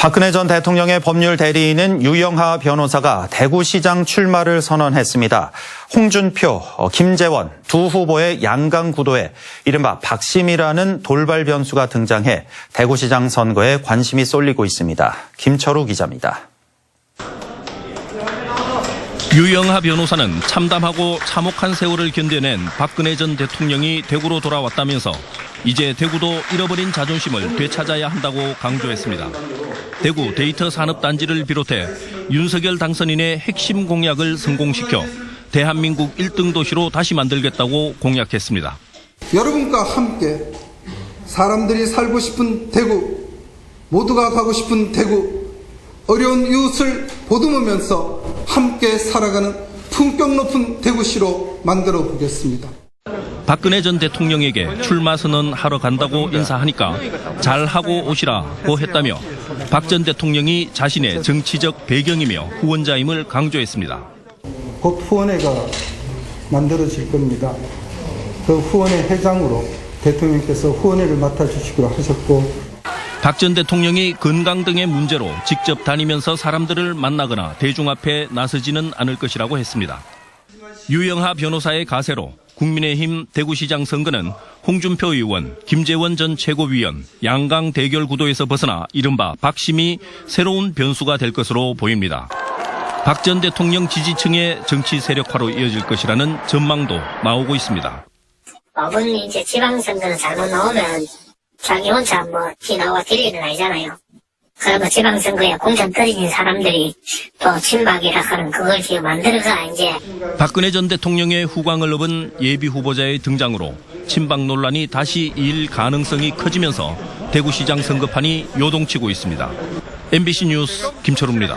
박근혜 전 대통령의 법률 대리인은 유영하 변호사가 대구시장 출마를 선언했습니다. 홍준표, 어, 김재원 두 후보의 양강 구도에 이른바 박심이라는 돌발 변수가 등장해 대구시장 선거에 관심이 쏠리고 있습니다. 김철우 기자입니다. 유영하 변호사는 참담하고 참혹한 세월을 견뎌낸 박근혜 전 대통령이 대구로 돌아왔다면서 이제 대구도 잃어버린 자존심을 되찾아야 한다고 강조했습니다. 대구 데이터 산업단지를 비롯해 윤석열 당선인의 핵심 공약을 성공시켜 대한민국 1등 도시로 다시 만들겠다고 공약했습니다. 여러분과 함께 사람들이 살고 싶은 대구, 모두가 가고 싶은 대구, 어려운 이웃을 보듬으면서 함께 살아가는 품격 높은 대구시로 만들어 보겠습니다. 박근혜 전 대통령에게 출마 선언하러 간다고 인사하니까 잘하고 오시라고 했다며 박 전 대통령이 자신의 정치적 배경이며 후원자임을 강조했습니다. 곧 후원회가 만들어질 겁니다. 그 후원회 회장으로 대통령께서 후원회를 맡아주시기로 하셨고 박 전 대통령이 건강 등의 문제로 직접 다니면서 사람들을 만나거나 대중 앞에 나서지는 않을 것이라고 했습니다. 유영하 변호사의 가세로 국민의힘 대구시장 선거는 홍준표 의원, 김재원 전 최고위원, 양강 대결 구도에서 벗어나 이른바 박심이 새로운 변수가 될 것으로 보입니다. 박 전 대통령 지지층의 정치 세력화로 이어질 것이라는 전망도 나오고 있습니다. 어머니 이제 지방선거는 잘못 나오면 자기 혼자 뭐 지나와 될 일은 아니잖아요. 그러면 지방선거에 공천 떨어진 사람들이 또 친박이라 하는 그걸 지금 만들어가 이제 박근혜 전 대통령의 후광을 업은 예비 후보자의 등장으로 친박 논란이 다시 일 가능성이 커지면서 대구시장 선거판이 요동치고 있습니다. MBC 뉴스 김철우입니다.